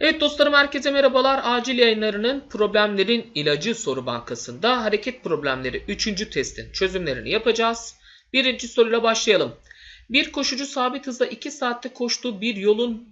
Evet dostlarım herkese merhabalar. Acil yayınlarının problemlerin ilacı soru bankasında hareket problemleri 3. testin çözümlerini yapacağız. Birinci soruyla başlayalım. Bir koşucu sabit hızla 2 saatte koştuğu bir yolun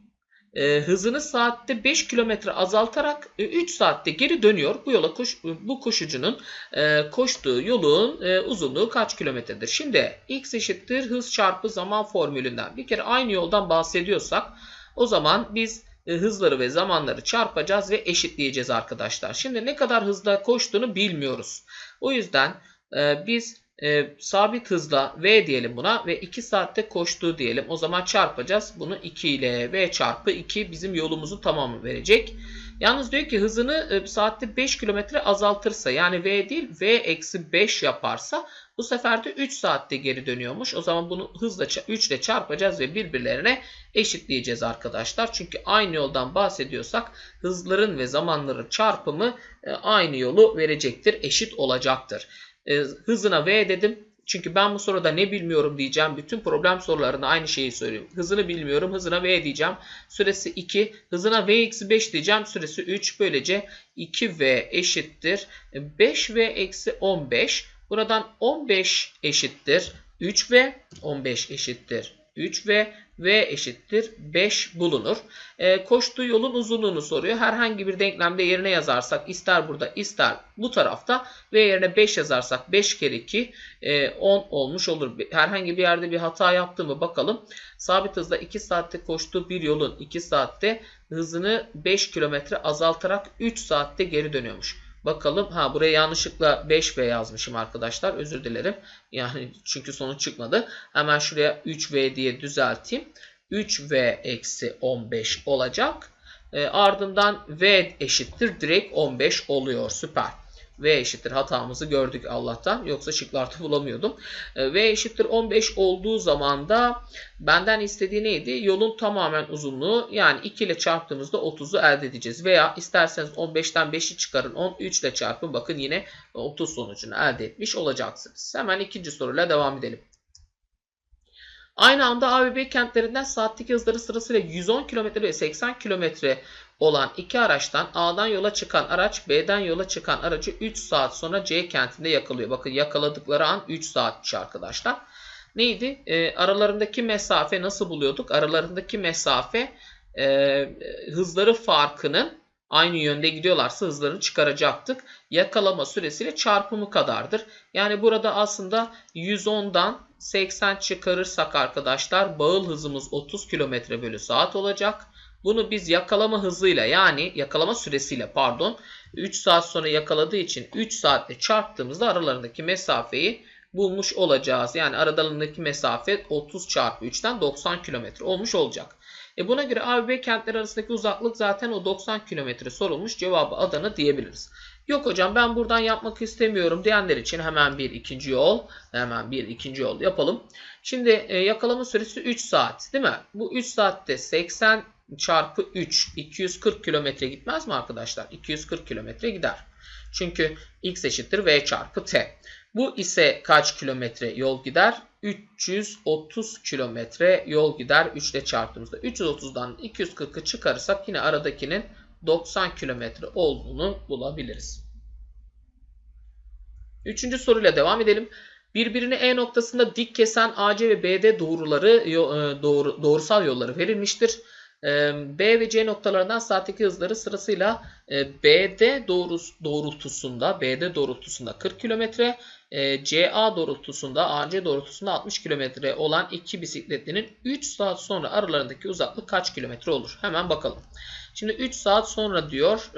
e, hızını saatte 5 kilometre azaltarak e, 3 saatte geri dönüyor. Bu yola koş, bu koşucunun e, koştuğu yolun e, uzunluğu kaç kilometredir? Şimdi x eşittir hız çarpı zaman formülünden bir kere aynı yoldan bahsediyorsak o zaman biz e, hızları ve zamanları çarpacağız ve eşitleyeceğiz arkadaşlar. Şimdi ne kadar hızla koştuğunu bilmiyoruz. O yüzden e, biz e, sabit hızla v diyelim buna ve 2 saatte koştuğu diyelim. O zaman çarpacağız. Bunu 2 ile v çarpı 2 bizim yolumuzun tamamı verecek. Yalnız diyor ki hızını e, saatte 5 kilometre azaltırsa yani v değil v eksi 5 yaparsa bu sefer de 3 saatte geri dönüyormuş. O zaman bunu hızla 3 ile çarpacağız ve birbirlerine eşitleyeceğiz arkadaşlar. Çünkü aynı yoldan bahsediyorsak hızların ve zamanların çarpımı e, aynı yolu verecektir. Eşit olacaktır. E, hızına v dedim. Çünkü ben bu soruda ne bilmiyorum diyeceğim. Bütün problem sorularında aynı şeyi söylüyorum. Hızını bilmiyorum. Hızına v diyeceğim. Süresi 2. Hızına v eksi 5 diyeceğim. Süresi 3. Böylece 2v eşittir. 5v eksi 15. Buradan 15 eşittir 3 ve 15 eşittir 3 ve v eşittir 5 bulunur. E, koştuğu yolun uzunluğunu soruyor. Herhangi bir denklemde yerine yazarsak ister burada ister bu tarafta v yerine 5 yazarsak 5 kere 2 e, 10 olmuş olur. Herhangi bir yerde bir hata yaptı mı bakalım. Sabit hızla 2 saatte koştuğu bir yolun 2 saatte hızını 5 kilometre azaltarak 3 saatte geri dönüyormuş. Bakalım. Ha buraya yanlışlıkla 5V yazmışım arkadaşlar. Özür dilerim. Yani çünkü sonuç çıkmadı. Hemen şuraya 3V diye düzelteyim. 3V eksi 15 olacak. E, ardından V eşittir. Direkt 15 oluyor. Süper. V eşittir hatamızı gördük Allah'tan. Yoksa şıklarda bulamıyordum. E, v eşittir 15 olduğu zaman da benden istediği neydi? Yolun tamamen uzunluğu yani 2 ile çarptığımızda 30'u elde edeceğiz. Veya isterseniz 15'ten 5'i çıkarın 10 3 ile çarpın bakın yine 30 sonucunu elde etmiş olacaksınız. Hemen ikinci soruyla devam edelim. Aynı anda A ve B kentlerinden saatteki hızları sırasıyla 110 km ve 80 km olan iki araçtan A'dan yola çıkan araç B'den yola çıkan aracı 3 saat sonra C kentinde yakalıyor. Bakın yakaladıkları an 3 saatmiş arkadaşlar. Neydi? E, aralarındaki mesafe nasıl buluyorduk? Aralarındaki mesafe e, hızları farkının aynı yönde gidiyorlarsa hızlarını çıkaracaktık. Yakalama süresiyle çarpımı kadardır. Yani burada aslında 110'dan 80 çıkarırsak arkadaşlar bağıl hızımız 30 km bölü saat olacak. Bunu biz yakalama hızıyla yani yakalama süresiyle pardon 3 saat sonra yakaladığı için 3 saatle çarptığımızda aralarındaki mesafeyi bulmuş olacağız. Yani aralarındaki mesafe 30 çarpı 3'ten 90 kilometre olmuş olacak. E buna göre A ve B kentler arasındaki uzaklık zaten o 90 kilometre sorulmuş. Cevabı Adana diyebiliriz. Yok hocam ben buradan yapmak istemiyorum diyenler için hemen bir ikinci yol. Hemen bir ikinci yol yapalım. Şimdi e, yakalama süresi 3 saat değil mi? Bu 3 saatte 80 çarpı 3 240 kilometre gitmez mi arkadaşlar? 240 kilometre gider. Çünkü x eşittir v çarpı t. Bu ise kaç kilometre yol gider? 330 kilometre yol gider 3 ile çarptığımızda. 330'dan 240'ı çıkarırsak yine aradakinin 90 kilometre olduğunu bulabiliriz. Üçüncü soruyla devam edelim. Birbirini E noktasında dik kesen AC ve BD doğruları doğru, doğrusal yolları verilmiştir. B ve C noktalarından saatteki hızları sırasıyla BD doğrultusunda BD doğrultusunda 40 km, CA doğrultusunda AC doğrultusunda 60 km olan iki bisikletlinin 3 saat sonra aralarındaki uzaklık kaç kilometre olur? Hemen bakalım. Şimdi 3 saat sonra diyor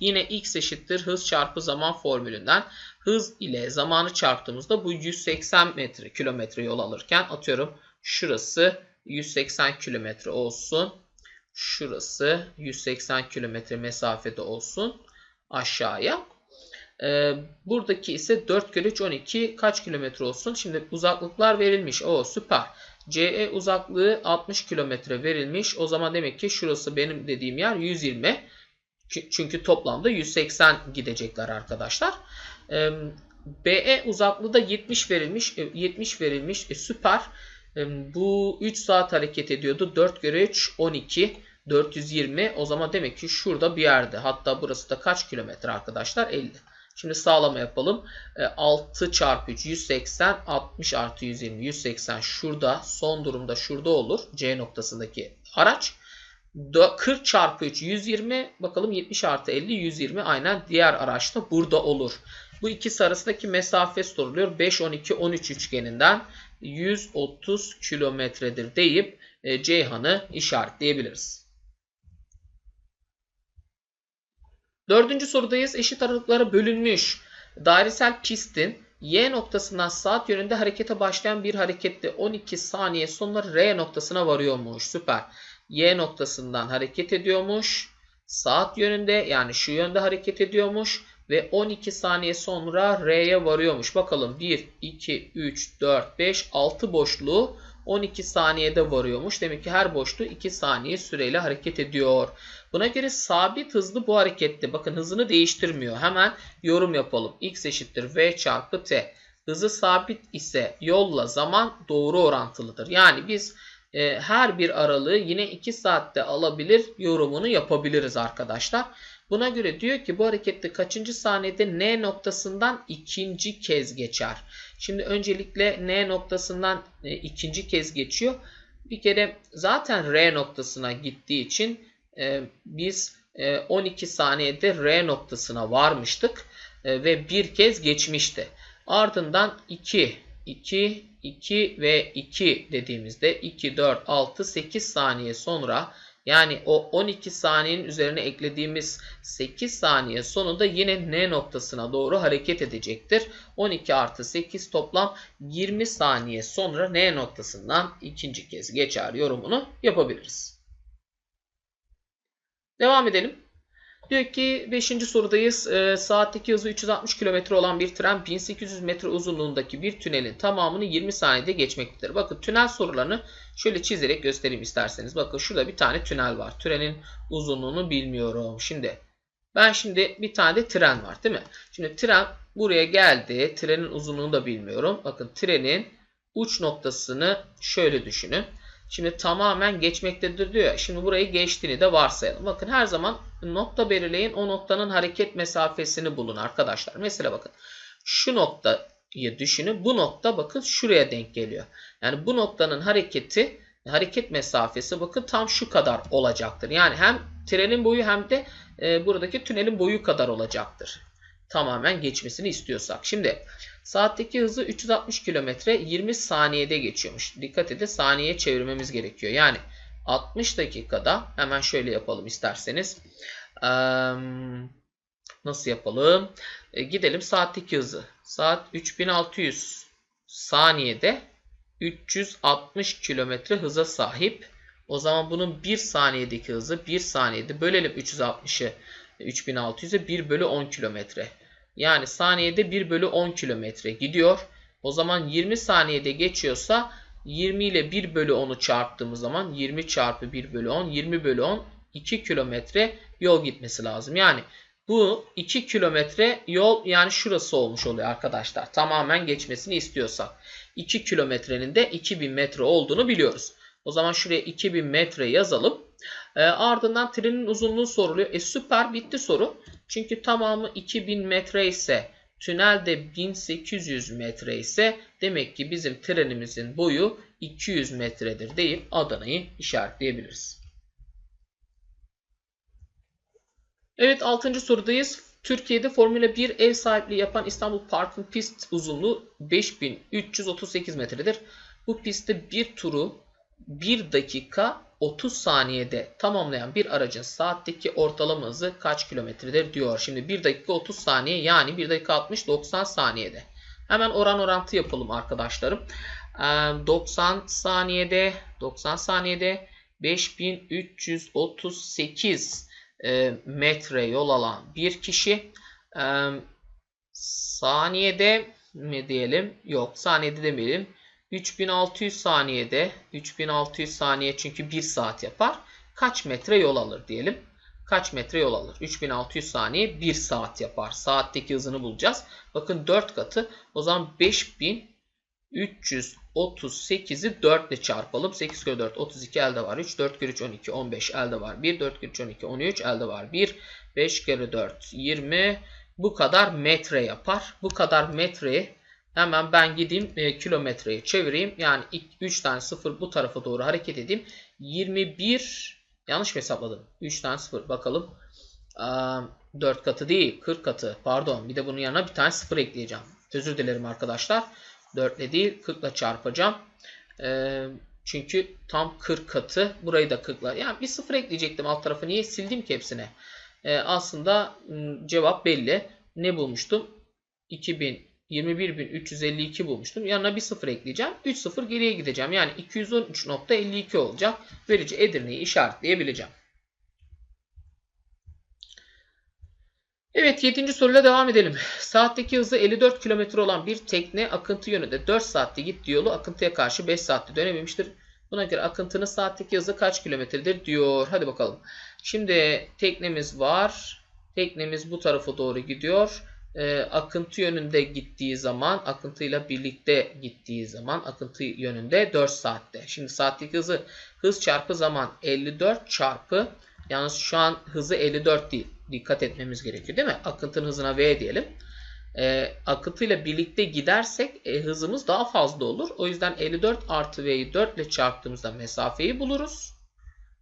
yine x eşittir hız çarpı zaman formülünden hız ile zamanı çarptığımızda bu 180 metre kilometre yol alırken atıyorum şurası 180 kilometre olsun. Şurası 180 kilometre mesafede olsun aşağıya. Ee, buradaki ise 4 kere 3 12 kaç kilometre olsun? Şimdi uzaklıklar verilmiş. O süper. CE uzaklığı 60 kilometre verilmiş. O zaman demek ki şurası benim dediğim yer 120. Çünkü toplamda 180 gidecekler arkadaşlar. BE uzaklığı da 70 verilmiş. 70 e, verilmiş. E, süper. Bu 3 saat hareket ediyordu. 4 kere 3 12. 420 o zaman demek ki şurada bir yerde. Hatta burası da kaç kilometre arkadaşlar? 50. Şimdi sağlama yapalım. 6 e, çarpı 3 180 60 artı 120 180 şurada son durumda şurada olur. C noktasındaki araç. 40 çarpı 3 120 bakalım 70 artı 50 120 aynen diğer araçta burada olur. Bu ikisi arasındaki mesafe soruluyor. 5 12 13 üçgeninden 130 kilometredir deyip e, Ceyhan'ı işaretleyebiliriz. Dördüncü sorudayız. Eşit aralıklara bölünmüş dairesel pistin Y noktasından saat yönünde harekete başlayan bir harekette 12 saniye sonra R noktasına varıyormuş. Süper. Y noktasından hareket ediyormuş. Saat yönünde yani şu yönde hareket ediyormuş. Ve 12 saniye sonra R'ye varıyormuş. Bakalım 1, 2, 3, 4, 5, 6 boşluğu 12 saniyede varıyormuş. Demek ki her boşluğu 2 saniye süreyle hareket ediyor. Buna göre sabit hızlı bu harekette. Bakın hızını değiştirmiyor. Hemen yorum yapalım. X eşittir V çarpı T. Hızı sabit ise yolla zaman doğru orantılıdır. Yani biz e, her bir aralığı yine 2 saatte alabilir yorumunu yapabiliriz arkadaşlar. Buna göre diyor ki bu harekette kaçıncı saniyede N noktasından ikinci kez geçer. Şimdi öncelikle N noktasından e, ikinci kez geçiyor. Bir kere zaten R noktasına gittiği için e, biz e, 12 saniyede R noktasına varmıştık e, ve bir kez geçmişti. Ardından 2, 2, 2 ve 2 dediğimizde 2, 4, 6, 8 saniye sonra yani o 12 saniyenin üzerine eklediğimiz 8 saniye sonunda yine N noktasına doğru hareket edecektir. 12 artı 8 toplam 20 saniye sonra N noktasından ikinci kez geçer yorumunu yapabiliriz. Devam edelim. Diyor ki 5. sorudayız. E, saatteki hızı 360 km olan bir tren 1800 metre uzunluğundaki bir tünelin tamamını 20 saniyede geçmektedir. Bakın tünel sorularını şöyle çizerek göstereyim isterseniz. Bakın şurada bir tane tünel var. Tünelin uzunluğunu bilmiyorum. Şimdi ben şimdi bir tane de tren var değil mi? Şimdi tren buraya geldi. Trenin uzunluğunu da bilmiyorum. Bakın trenin uç noktasını şöyle düşünün. Şimdi tamamen geçmektedir diyor. Şimdi burayı geçtiğini de varsayalım. Bakın her zaman nokta belirleyin. O noktanın hareket mesafesini bulun arkadaşlar. Mesela bakın şu noktayı düşünün. Bu nokta bakın şuraya denk geliyor. Yani bu noktanın hareketi hareket mesafesi bakın tam şu kadar olacaktır. Yani hem trenin boyu hem de e, buradaki tünelin boyu kadar olacaktır. Tamamen geçmesini istiyorsak. Şimdi Saatteki hızı 360 km 20 saniyede geçiyormuş. Dikkat edin saniyeye çevirmemiz gerekiyor. Yani 60 dakikada hemen şöyle yapalım isterseniz. Nasıl yapalım? E, gidelim saatteki hızı. Saat 3600 saniyede 360 km hıza sahip. O zaman bunun 1 saniyedeki hızı 1 saniyede bölelim 360'ı 3600'e 1 bölü 10 kilometre. Yani saniyede 1 bölü 10 kilometre gidiyor. O zaman 20 saniyede geçiyorsa 20 ile 1 bölü 10'u çarptığımız zaman 20 çarpı 1 bölü 10 20 bölü 10 2 kilometre yol gitmesi lazım. Yani bu 2 kilometre yol yani şurası olmuş oluyor arkadaşlar. Tamamen geçmesini istiyorsak. 2 kilometrenin de 2000 metre olduğunu biliyoruz. O zaman şuraya 2000 metre yazalım. E, ardından trenin uzunluğu soruluyor. E süper bitti soru. Çünkü tamamı 2000 metre ise tünelde 1800 metre ise demek ki bizim trenimizin boyu 200 metredir deyip Adana'yı işaretleyebiliriz. Evet 6. sorudayız. Türkiye'de Formula 1 ev sahipliği yapan İstanbul Park'ın pist uzunluğu 5338 metredir. Bu pistte bir turu 1 dakika 30 saniyede tamamlayan bir aracın saatteki ortalama hızı kaç kilometredir diyor. Şimdi 1 dakika 30 saniye yani 1 dakika 60 90 saniyede. Hemen oran orantı yapalım arkadaşlarım. 90 saniyede 90 saniyede 5338 metre yol alan bir kişi saniyede mi diyelim? Yok saniyede demeyelim. 3600 saniyede 3600 saniye çünkü 1 saat yapar. Kaç metre yol alır diyelim. Kaç metre yol alır? 3600 saniye 1 saat yapar. Saatteki hızını bulacağız. Bakın 4 katı. O zaman 5000 338'i 4 ile çarpalım. 8 kere 4 32 elde var. 3 4 kere 3 12 15 elde var. 1 4 kere 3 12 13 elde var. 1 5 kere 4 20 bu kadar metre yapar. Bu kadar metreyi hemen ben gideyim e, kilometreye çevireyim. Yani 3 tane 0 bu tarafa doğru hareket edeyim. 21 yanlış mı hesapladım? 3 tane 0 bakalım. Aa, 4 katı değil 40 katı pardon. Bir de bunun yanına bir tane 0 ekleyeceğim. Özür dilerim arkadaşlar. 4 ile değil 40 ile çarpacağım. Ee, çünkü tam 40 katı. Burayı da 40 ile. Yani bir 0 ekleyecektim alt tarafı. Niye sildim ki hepsine? Ee, aslında cevap belli. Ne bulmuştum? 2000 21.352 bulmuştum. Yanına bir 0 ekleyeceğim. 3 0 geriye gideceğim. Yani 213.52 olacak. Verici Edirne'yi işaretleyebileceğim. Evet 7. soruyla devam edelim. Saatteki hızı 54 km olan bir tekne akıntı yönünde 4 saatte gittiği yolu akıntıya karşı 5 saatte dönememiştir. Buna göre akıntının saatteki hızı kaç kilometredir diyor. Hadi bakalım. Şimdi teknemiz var. Teknemiz bu tarafa doğru gidiyor. Ee, akıntı yönünde gittiği zaman, akıntıyla birlikte gittiği zaman akıntı yönünde 4 saatte. Şimdi saatteki hızı hız çarpı zaman 54 çarpı Yalnız şu an hızı 54 değil. Dikkat etmemiz gerekiyor değil mi? Akıntının hızına V diyelim. E, akıntıyla birlikte gidersek e, hızımız daha fazla olur. O yüzden 54 artı V'yi 4 ile çarptığımızda mesafeyi buluruz.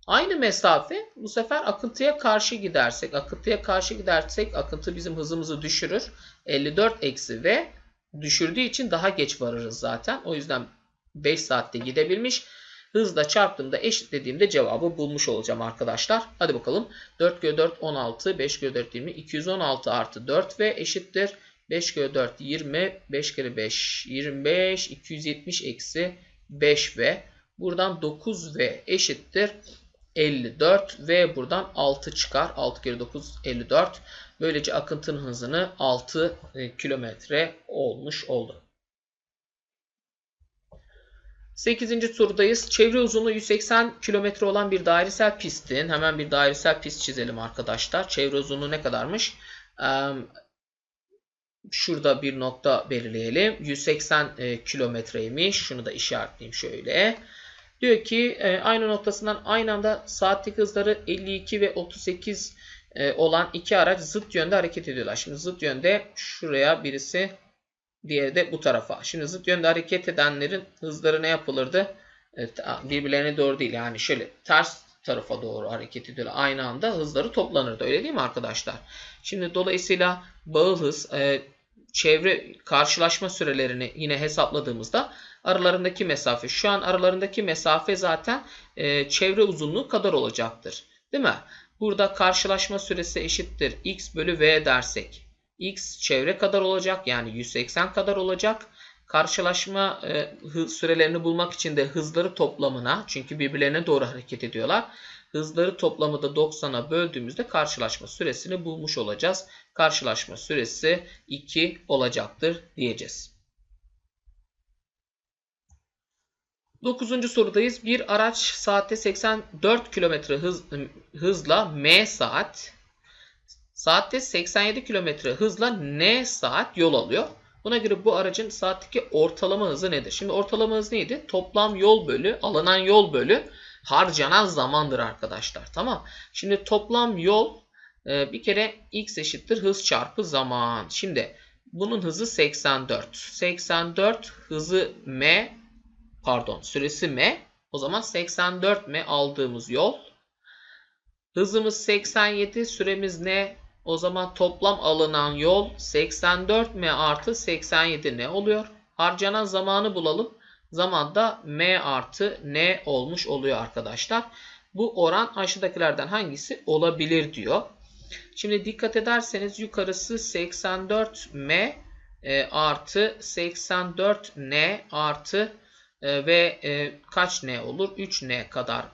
Aynı mesafe bu sefer akıntıya karşı gidersek. Akıntıya karşı gidersek akıntı bizim hızımızı düşürür. 54 eksi V düşürdüğü için daha geç varırız zaten. O yüzden 5 saatte gidebilmiş. Hızla çarptığımda eşitlediğimde cevabı bulmuş olacağım arkadaşlar. Hadi bakalım. 4 kere 4 16, 5 kere 4 20, 216 artı 4 ve eşittir. 5 kere 4 20, 5 kere 5 25, 270 eksi 5 ve buradan 9 ve eşittir. 54 ve buradan 6 çıkar. 6 kere 9 54. Böylece akıntının hızını 6 e, kilometre olmuş oldu. 8. sorudayız. Çevre uzunluğu 180 km olan bir dairesel pistin hemen bir dairesel pist çizelim arkadaşlar. Çevre uzunluğu ne kadarmış? Şurada bir nokta belirleyelim. 180 e, kilometreymiş. Şunu da işaretleyeyim şöyle. Diyor ki e, aynı noktasından aynı anda saatlik hızları 52 ve 38 e, olan iki araç zıt yönde hareket ediyorlar. Şimdi zıt yönde şuraya birisi Diğeri de bu tarafa. Şimdi zıt yönde hareket edenlerin hızları ne yapılırdı? Evet, birbirlerine doğru değil. Yani şöyle ters tarafa doğru hareket ediyorlar. Aynı anda hızları toplanırdı. Öyle değil mi arkadaşlar? Şimdi dolayısıyla bağıl hız, e, çevre karşılaşma sürelerini yine hesapladığımızda aralarındaki mesafe. Şu an aralarındaki mesafe zaten e, çevre uzunluğu kadar olacaktır. Değil mi? Burada karşılaşma süresi eşittir x bölü v dersek x çevre kadar olacak. Yani 180 kadar olacak. Karşılaşma e, sürelerini bulmak için de hızları toplamına çünkü birbirlerine doğru hareket ediyorlar. Hızları toplamı da 90'a böldüğümüzde karşılaşma süresini bulmuş olacağız. Karşılaşma süresi 2 olacaktır diyeceğiz. 9. sorudayız. Bir araç saatte 84 km hız, hızla m saat Saatte 87 km hızla n saat yol alıyor. Buna göre bu aracın saatteki ortalama hızı nedir? Şimdi ortalama hız neydi? Toplam yol bölü, alınan yol bölü harcanan zamandır arkadaşlar. Tamam. Şimdi toplam yol e, bir kere x eşittir hız çarpı zaman. Şimdi bunun hızı 84. 84 hızı m pardon süresi m. O zaman 84 m aldığımız yol. Hızımız 87 süremiz ne? O zaman toplam alınan yol 84 m artı 87 ne oluyor? Harcanan zamanı bulalım. Zaman da m artı n olmuş oluyor arkadaşlar. Bu oran aşağıdakilerden hangisi olabilir diyor. Şimdi dikkat ederseniz yukarısı 84 m e, artı 84 n artı e, ve e, kaç n olur? 3 n kadar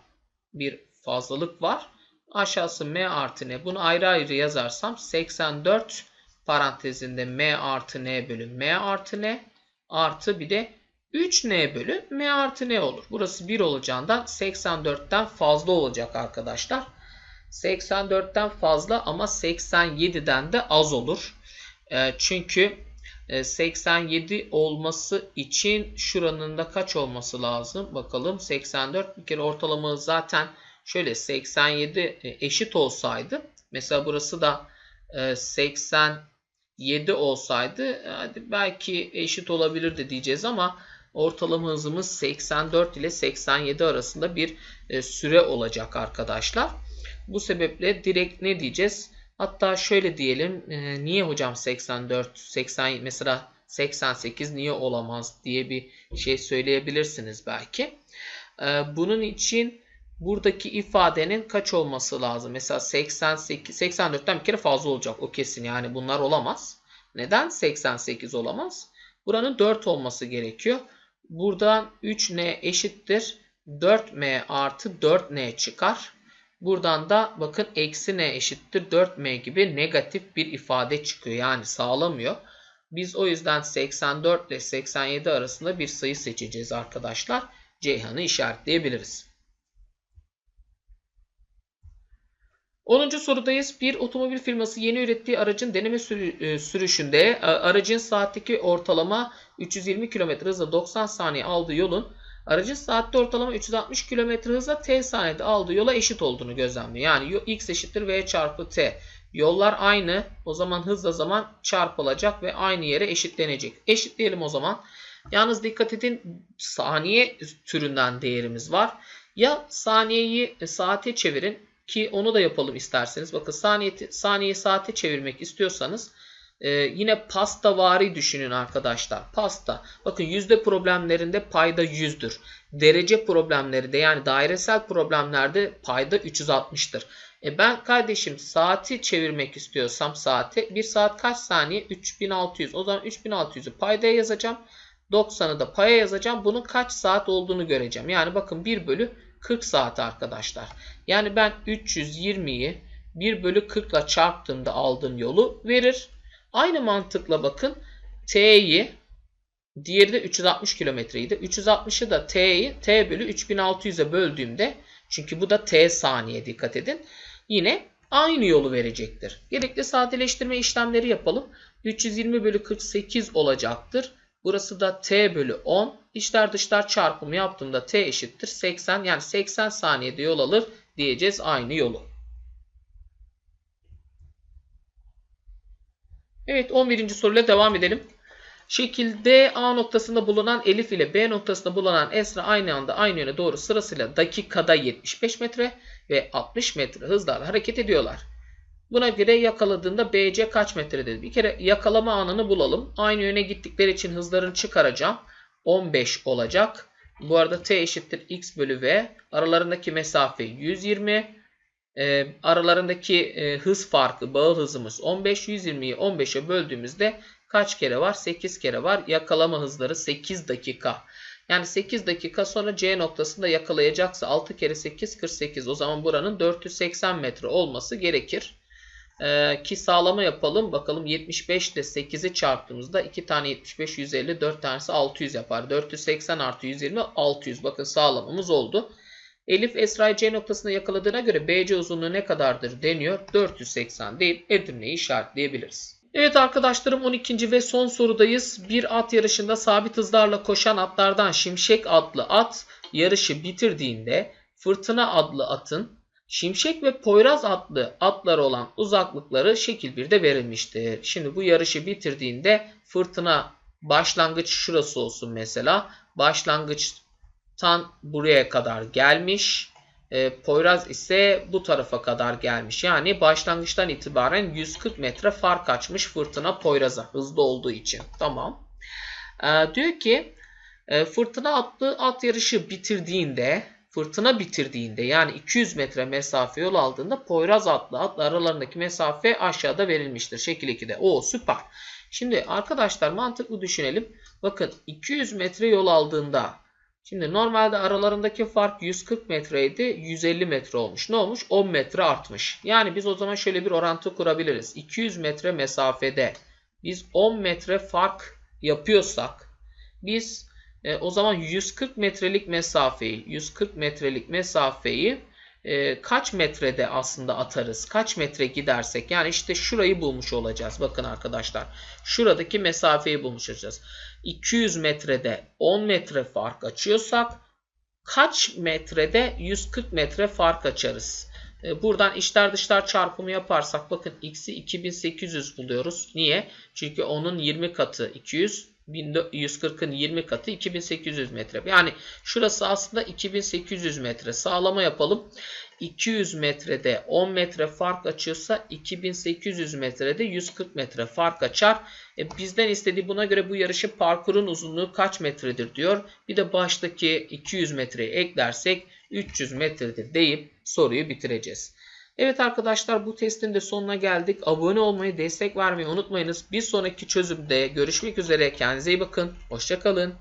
bir fazlalık var. Aşağısı m artı n. Bunu ayrı ayrı yazarsam 84 parantezinde m artı n bölü m artı n artı bir de 3n bölü m artı n olur. Burası 1 olacağından 84'ten fazla olacak arkadaşlar. 84'ten fazla ama 87'den de az olur. E, çünkü 87 olması için şuranın da kaç olması lazım? Bakalım 84 bir kere ortalama zaten şöyle 87 e, eşit olsaydı mesela burası da e, 87 olsaydı hadi belki eşit olabilirdi diyeceğiz ama ortalama hızımız 84 ile 87 arasında bir e, süre olacak arkadaşlar. Bu sebeple direkt ne diyeceğiz? Hatta şöyle diyelim. E, niye hocam 84, 80 mesela 88 niye olamaz diye bir şey söyleyebilirsiniz belki. E, bunun için buradaki ifadenin kaç olması lazım? Mesela 88, 84'ten bir kere fazla olacak. O kesin yani bunlar olamaz. Neden 88 olamaz? Buranın 4 olması gerekiyor. Buradan 3n eşittir 4m artı 4n çıkar. Buradan da bakın eksi n eşittir 4m gibi negatif bir ifade çıkıyor. Yani sağlamıyor. Biz o yüzden 84 ile 87 arasında bir sayı seçeceğiz arkadaşlar. Ceyhan'ı işaretleyebiliriz. 10. sorudayız. Bir otomobil firması yeni ürettiği aracın deneme e, sürüşünde e, aracın saatteki ortalama 320 km hızla 90 saniye aldığı yolun aracın saatte ortalama 360 km hızla t saniyede aldığı yola eşit olduğunu gözlemliyor. Yani x eşittir v çarpı t. Yollar aynı. O zaman hızla zaman çarpılacak ve aynı yere eşitlenecek. Eşitleyelim o zaman. Yalnız dikkat edin saniye türünden değerimiz var. Ya saniyeyi e, saate çevirin ki onu da yapalım isterseniz. Bakın saniye, saniye saate çevirmek istiyorsanız e, yine pasta vari düşünün arkadaşlar. Pasta. Bakın yüzde problemlerinde payda yüzdür. Derece problemlerinde yani dairesel problemlerde payda 360'tır. E ben kardeşim saati çevirmek istiyorsam saate bir saat kaç saniye? 3600. O zaman 3600'ü paydaya yazacağım. 90'ı da paya yazacağım. Bunun kaç saat olduğunu göreceğim. Yani bakın 1 bölü 40 saat arkadaşlar. Yani ben 320'yi 1 bölü 40 ile çarptığımda aldığım yolu verir. Aynı mantıkla bakın T'yi diğeri de 360 kilometreydi. 360'ı da T'yi T bölü 3600'e böldüğümde çünkü bu da T saniye dikkat edin. Yine aynı yolu verecektir. Gerekli sadeleştirme işlemleri yapalım. 320 bölü 48 olacaktır. Burası da t bölü 10. İçler dışlar çarpımı yaptığımda t eşittir 80. Yani 80 saniyede yol alır diyeceğiz aynı yolu. Evet 11. soruyla devam edelim. Şekilde A noktasında bulunan Elif ile B noktasında bulunan Esra aynı anda aynı yöne doğru sırasıyla dakikada 75 metre ve 60 metre hızlarla hareket ediyorlar. Buna göre yakaladığında BC kaç metredir? Bir kere yakalama anını bulalım. Aynı yöne gittikleri için hızlarını çıkaracağım. 15 olacak. Bu arada T eşittir X bölü V. Aralarındaki mesafe 120. E, aralarındaki e, hız farkı, bağıl hızımız 15. 120'yi 15'e böldüğümüzde kaç kere var? 8 kere var. Yakalama hızları 8 dakika. Yani 8 dakika sonra C noktasında yakalayacaksa 6 kere 8 48. O zaman buranın 480 metre olması gerekir. Ee, ki sağlama yapalım. Bakalım 75 ile 8'i çarptığımızda 2 tane 75 150 4 tanesi 600 yapar. 480 artı 120 600. Bakın sağlamamız oldu. Elif Esra'yı C noktasında yakaladığına göre BC uzunluğu ne kadardır deniyor. 480 değil Edirne'yi işaretleyebiliriz. Evet arkadaşlarım 12. ve son sorudayız. Bir at yarışında sabit hızlarla koşan atlardan Şimşek adlı at yarışı bitirdiğinde Fırtına adlı atın Şimşek ve Poyraz adlı atları olan uzaklıkları şekil 1'de verilmiştir. Şimdi bu yarışı bitirdiğinde fırtına başlangıç şurası olsun mesela. Başlangıçtan buraya kadar gelmiş. E, Poyraz ise bu tarafa kadar gelmiş. Yani başlangıçtan itibaren 140 metre fark açmış fırtına Poyraz'a hızlı olduğu için. Tamam. E, diyor ki e, fırtına atlı at yarışı bitirdiğinde fırtına bitirdiğinde yani 200 metre mesafe yol aldığında Poyraz atlı atlı aralarındaki mesafe aşağıda verilmiştir. Şekil 2'de. O süper. Şimdi arkadaşlar mantıklı düşünelim. Bakın 200 metre yol aldığında şimdi normalde aralarındaki fark 140 metreydi. 150 metre olmuş. Ne olmuş? 10 metre artmış. Yani biz o zaman şöyle bir orantı kurabiliriz. 200 metre mesafede biz 10 metre fark yapıyorsak biz e, o zaman 140 metrelik mesafeyi 140 metrelik mesafeyi e, kaç metrede aslında atarız? Kaç metre gidersek yani işte şurayı bulmuş olacağız. Bakın arkadaşlar şuradaki mesafeyi bulmuş olacağız. 200 metrede 10 metre fark açıyorsak kaç metrede 140 metre fark açarız? E, Buradan içler dışlar çarpımı yaparsak bakın x'i 2800 buluyoruz. Niye? Çünkü onun 20 katı 200, 140'ın 20 katı 2800 metre. Yani şurası aslında 2800 metre. Sağlama yapalım. 200 metrede 10 metre fark açıyorsa 2800 metrede 140 metre fark açar. E, bizden istediği buna göre bu yarışı parkurun uzunluğu kaç metredir diyor. Bir de baştaki 200 metreyi eklersek 300 metredir deyip soruyu bitireceğiz. Evet arkadaşlar bu testin de sonuna geldik. Abone olmayı, destek vermeyi unutmayınız. Bir sonraki çözümde görüşmek üzere. Kendinize iyi bakın. Hoşçakalın.